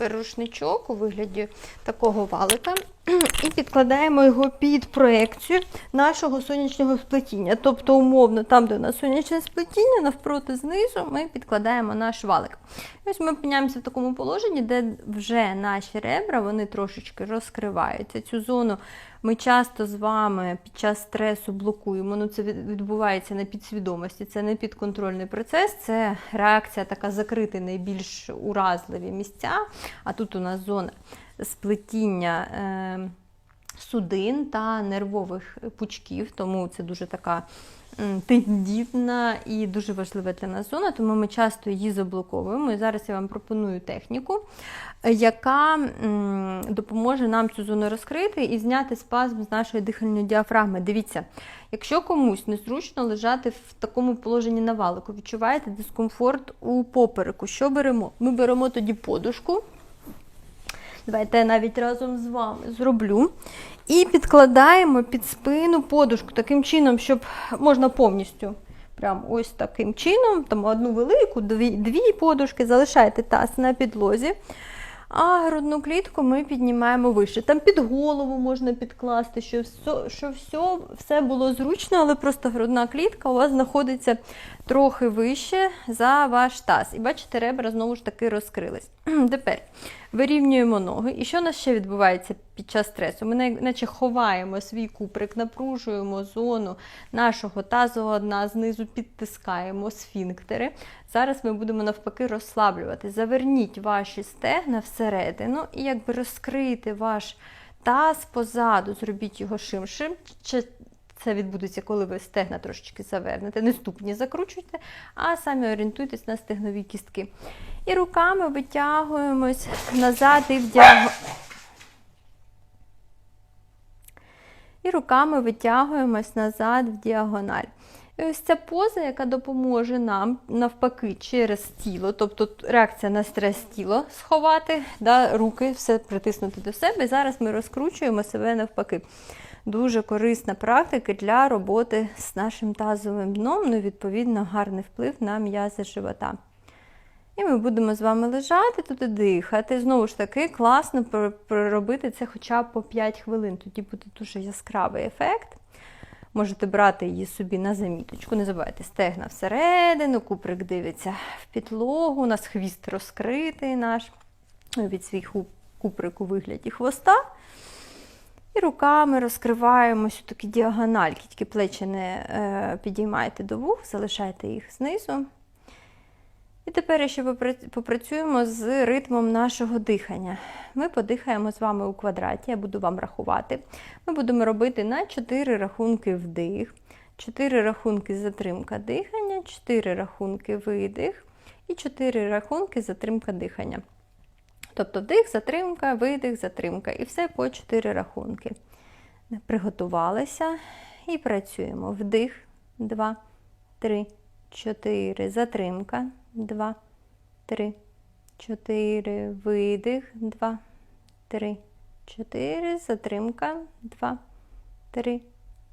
тепер у вигляді такого валика і підкладаємо його під проекцію нашого сонячного сплетіння. Тобто, умовно, там, де у нас сонячне сплетіння, навпроти знизу ми підкладаємо наш валик. І ось ми опиняємося в такому положенні, де вже наші ребра вони трошечки розкриваються. Цю зону ми часто з вами під час стресу блокуємо. Ну, це відбувається на підсвідомості, це не підконтрольний процес, це реакція така закрити найбільш уразливі місця. А тут у нас зона сплетіння. Е- судин та нервових пучків, тому це дуже така тендітна і дуже важлива для нас зона, тому ми часто її заблоковуємо. І зараз я вам пропоную техніку, яка допоможе нам цю зону розкрити і зняти спазм з нашої дихальної діафрагми. Дивіться, якщо комусь незручно лежати в такому положенні на валику, відчуваєте дискомфорт у попереку, що беремо? Ми беремо тоді подушку. Давайте я навіть разом з вами зроблю. І підкладаємо під спину подушку таким чином, щоб можна повністю. Прям ось таким чином, там одну велику, дві, дві подушки, залишайте таз на підлозі. А грудну клітку ми піднімаємо вище. Там під голову можна підкласти, щоб все, щоб все, все було зручно, але просто грудна клітка у вас знаходиться трохи вище за ваш таз. І бачите, ребра знову ж таки розкрились. Тепер вирівнюємо ноги. І що у нас ще відбувається під час стресу? Ми наче ховаємо свій куприк, напружуємо зону нашого тазового дна, знизу підтискаємо сфінктери. Зараз ми будемо навпаки розслаблювати. Заверніть ваші стегна всередину і якби розкрити ваш таз позаду, зробіть його ширшим. Чи це відбудеться, коли ви стегна трошечки завернете. Не ступні закручуйте, а самі орієнтуйтесь на стегнові кістки. І руками витягуємось назад і в діагональ. І руками витягуємось назад в діагональ. І ось ця поза, яка допоможе нам навпаки через тіло, тобто реакція на стрес тіло сховати, да, руки все притиснути до себе. І зараз ми розкручуємо себе навпаки. Дуже корисна практика для роботи з нашим тазовим дном, ну відповідно гарний вплив на м'язи живота. І ми будемо з вами лежати тут і дихати. Знову ж таки, класно проробити це хоча б по 5 хвилин. Тоді буде дуже яскравий ефект. Можете брати її собі на заміточку. Не забувайте, стегна всередину, куприк дивиться в підлогу, у нас хвіст розкритий наш від свій куприк у вигляді хвоста. І руками розкриваємось у такі діагональки, тільки плечі не е, підіймайте до вух, залишайте їх знизу. І тепер ще попрацюємо з ритмом нашого дихання. Ми подихаємо з вами у квадраті, я буду вам рахувати. Ми будемо робити на 4 рахунки вдих, 4 рахунки затримка дихання, 4 рахунки видих і 4 рахунки затримка дихання. Тобто вдих, затримка, видих, затримка. І все по 4 рахунки. Приготувалися і працюємо. Вдих, 2, 3, 4, затримка, 2, 3, 4, видих, 2, 3, 4, затримка, 2, 3,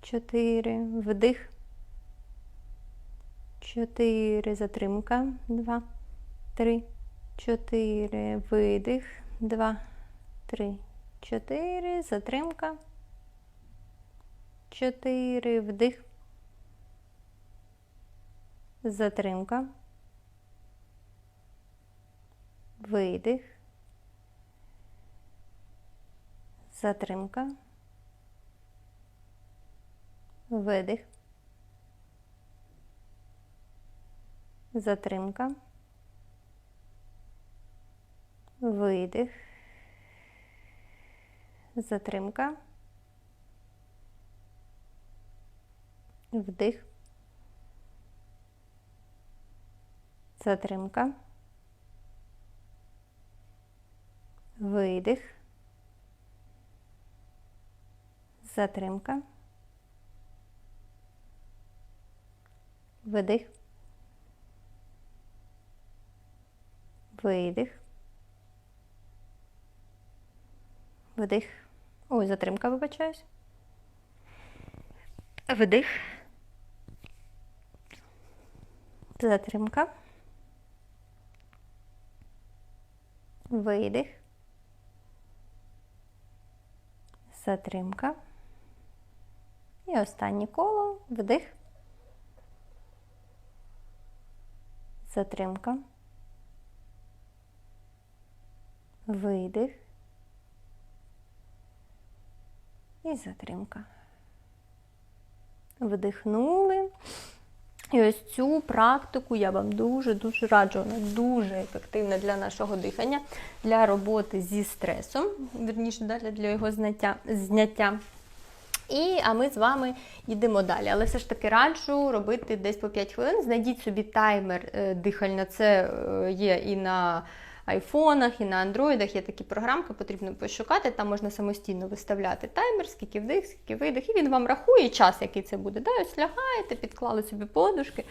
4, вдих, 4, затримка, 2, 3, 4, видих, 2, 3, 4, затримка, 4, вдих, затримка, видих, затримка, видих, затримка, видих, затримка, вдих, затримка, видих, затримка, видих, видих, вдих. Ой, затримка, вибачаюсь. Вдих. Затримка. видих, затримка. І останнє коло, вдих, затримка, видих і затримка. Вдихнули. І ось цю практику я вам дуже-дуже раджу. Вона дуже ефективна для нашого дихання, для роботи зі стресом, верніше далі для його зняття. зняття. І а ми з вами йдемо далі. Але все ж таки раджу робити десь по 5 хвилин. Знайдіть собі таймер е, дихальна. Це е, є і на айфонах, і на андроїдах. Є такі програмки, потрібно пошукати. Там можна самостійно виставляти таймер, скільки вдих, скільки видих, і він вам рахує час, який це буде. Да, ось лягаєте, підклали собі подушки.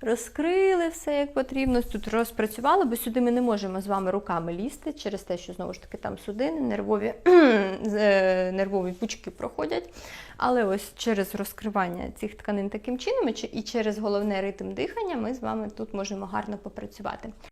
Розкрили все як потрібно, тут розпрацювали, бо сюди ми не можемо з вами руками лізти через те, що знову ж таки там судини, нервові, е, нервові пучки проходять. Але ось через розкривання цих тканин таким чином чи- і через головне ритм дихання ми з вами тут можемо гарно попрацювати.